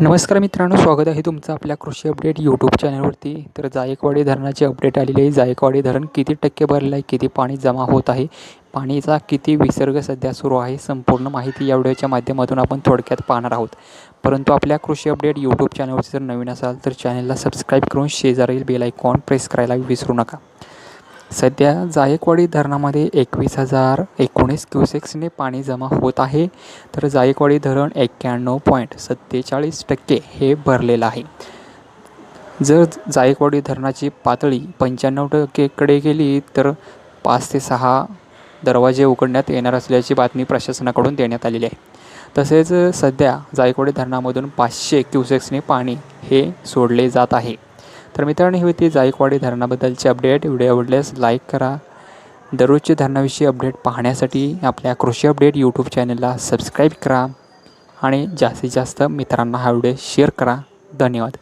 नमस्कार मित्रांनो स्वागत आहे तुमचं आपल्या कृषी अपडेट यूट्यूब चॅनलवरती. तर जायकवाडी धरणाची अपडेट आलेली आहे. जायकवाडी धरण किती टक्के भरलं आहे किती पाणी जमा होत आहे पाणीचा किती विसर्ग सध्या सुरू आहे संपूर्ण माहिती या व्हिडिओच्या माध्यमातून आपण थोडक्यात पाहणार आहोत. परंतु आपल्या कृषी अपडेट यूट्यूब चॅनलवरती जर नवीन असाल तर चॅनलला सबस्क्राईब करून शेजारील बेल आयकॉन प्रेस करायला विसरू नका. सध्या जायकवाडी धरणामध्ये एकवीस हजार एकोणीस क्युसेक्सने पाणी जमा होत आहे. तर जायकवाडी धरण एक्क्याण्णव पॉईंट सत्तेचाळीस टक्के हे भरलेलं आहे. जर जायकवाडी धरणाची पातळी पंच्याण्णव टक्केकडे गेली तर पाच ते सहा दरवाजे उघडण्यात येणार असल्याची बातमी प्रशासनाकडून देण्यात आलेली आहे. तसेच सध्या जायकवाडी धरणामधून पाचशे क्युसेक्सने पाणी हे सोडले जात आहे. तर मित्रांनो ही होती जायकवाडी धरणाबद्दलची अपडेट व्हिडिओ आवडल्यास लाईक करा. दररोजचे धरणाविषयी अपडेट पाहण्यासाठी आपल्या कृषी अपडेट यूट्यूब चॅनलला सबस्क्राईब करा. आणि जास्तीत जास्त मित्रांना हा व्हिडिओ शेअर करा. धन्यवाद.